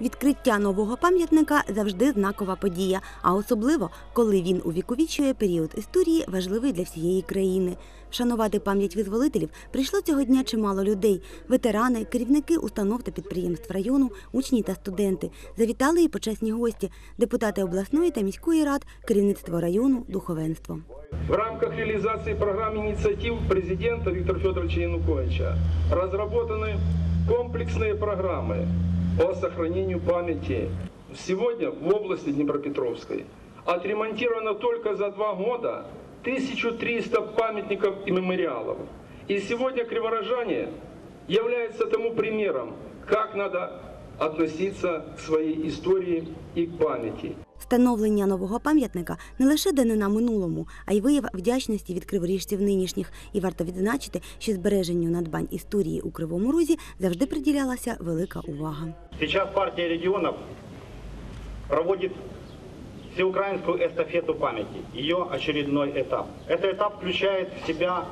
Відкриття нового пам'ятника завжди знакова подія, а особливо, коли він увіковічує період історії, важливий для всієї країни. Вшанувати пам'ять визволителів прийшло цього дня чимало людей: ветерани, керівники установ та підприємств району, учні та студенти. Завітали і почесні гості, депутати обласної та міської рад, керівництво району, духовенство. В рамках реализации программ инициатив президента Виктора Федоровича Януковича разработаны комплексные программы по сохранению памяти. Сегодня в области Днепропетровской отремонтировано только за два года 1300 памятников и мемориалов. И сегодня криворожане являются тому примером, как надо относиться к своей истории и к памяти. Встановлення нового пам'ятника не лише данина минулому, а й вияв вдячності від криворіжців нинішніх. І варто відзначити, що збереженню надбань історії у Кривому Розі завжди приділялася велика увага. Сейчас партия регионов проводит всеукраинскую эстафету памяти, ее очередной этап. Этот этап включает в себя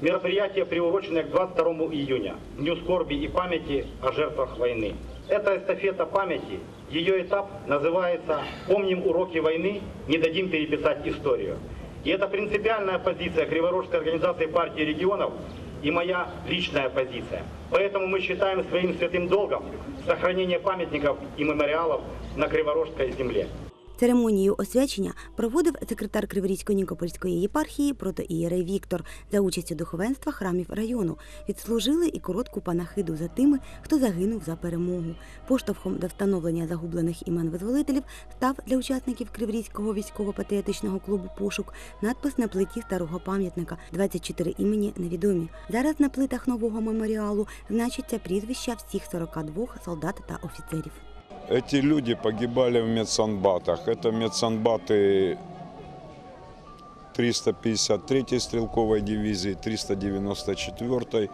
мероприятие, приуроченное к 22 июня, Дню скорби и памяти о жертвах войны. Эта эстафета памяти, Ее этап называется «Помним уроки войны, не дадим переписать историю». И это принципиальная позиция Криворожской организации партии регионов и моя личная позиция. Поэтому мы считаем своим святым долгом сохранение памятников и мемориалов на Криворожской земле. Церемонію освячення проводив секретар Криворізько-Нікопольської єпархії протоієрей Віктор за участю духовенства храмів району. Відслужили і коротку панахиду за тими, хто загинув за перемогу. Поштовхом до встановлення загублених імен визволителів став для учасників Криворізького військово-патріотичного клубу Пошук надпис на плиті старого пам'ятника 24 імені невідомі. Зараз на плитах нового меморіалу значиться прізвища всіх 42 солдат та офіцерів. Эти люди погибали в медсанбатах. Это медсанбаты 353-й стрелковой дивизии, 394-й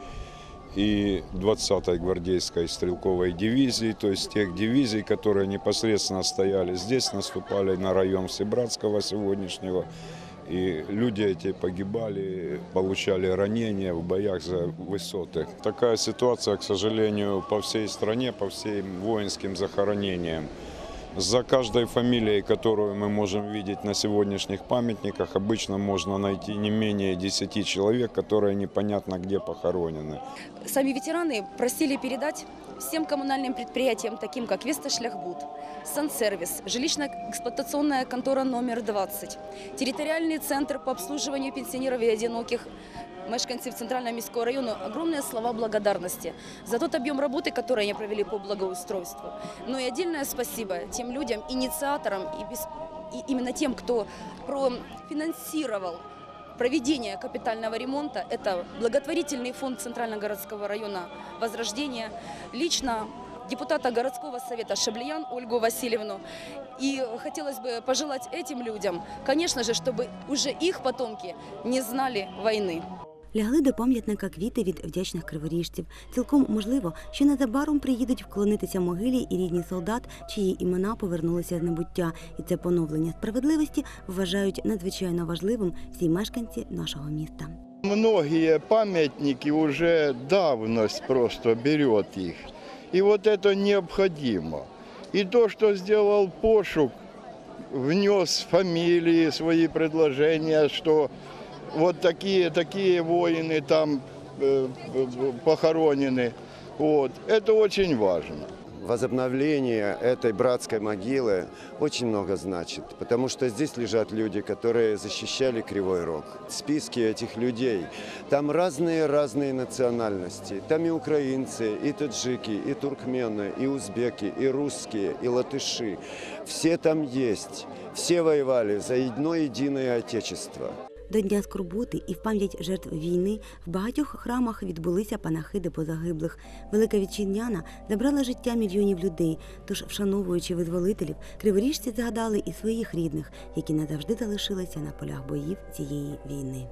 и 20-й гвардейской стрелковой дивизии, то есть тех дивизий, которые непосредственно стояли здесь, наступали на район Всебратского сегодняшнего. И люди эти погибали, получали ранения в боях за высоты. Такая ситуация, к сожалению, по всей стране, по всем воинским захоронениям. За каждой фамилией, которую мы можем видеть на сегодняшних памятниках, обычно можно найти не менее 10 человек, которые непонятно где похоронены. Сами ветераны просили передать всем коммунальным предприятиям, таким как Весташляхбуд, Сансервис, жилищно-эксплуатационная контора номер 20, территориальный центр по обслуживанию пенсионеров и одиноких мешканцев Центрального міського району огромные слова благодарности за тот объем работы, который они провели по благоустройству. Ну и отдельное спасибо тем людям, инициаторам и, бес- и именно тем, кто профинансировал проведение капитального ремонта. Это благотворительный фонд Центрально-городского района «Возрождение», лично депутата городского совета Шаблиян Ольгу Васильевну. И хотелось бы пожелать этим людям, конечно же, чтобы уже их потомки не знали войны. Лягли до пам'ятника квіти від вдячних криворіжців. Цілком можливо, що незабаром приїдуть вклонитися могилі і рідні солдат, чиї імена повернулися з небуття. І це поновлення справедливості вважають надзвичайно важливим всі мешканці нашого міста. Многие памятники уже давность просто берет их. И вот это необходимо. И то, что сделал Пошук, внес фамилии, свои предложения, что вот такие, такие воины там э, э, похоронены. Вот. Это очень важно. Возобновление этой братской могилы очень много значит, потому что здесь лежат люди, которые защищали Кривой Рог. Списки этих людей, там разные-разные национальности. Там и украинцы, и таджики, и туркмены, и узбеки, и русские, и латыши. Все там есть. Все воевали за одно единое Отечество. До Дня скорботи і в пам'ять жертв війни в багатьох храмах відбулися панахиди позагиблих. Велика вітчизняна забрала життя мільйонів людей. Тож, вшановуючи визволителів, криворіжці згадали і своїх рідних, які назавжди залишилися на полях боїв цієї війни.